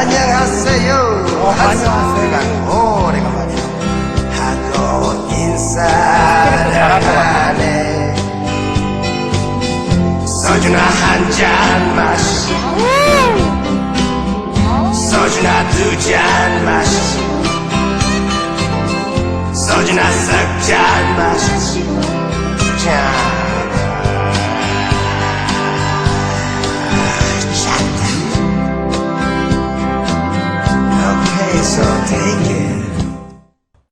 안녕하세요. 어, 안녕하세요. 오래간만에 하고 인사를 아, 하네. 소주나 한 잔 마시. 소주나 두 잔 마시. 소주나 석 잔. so take it.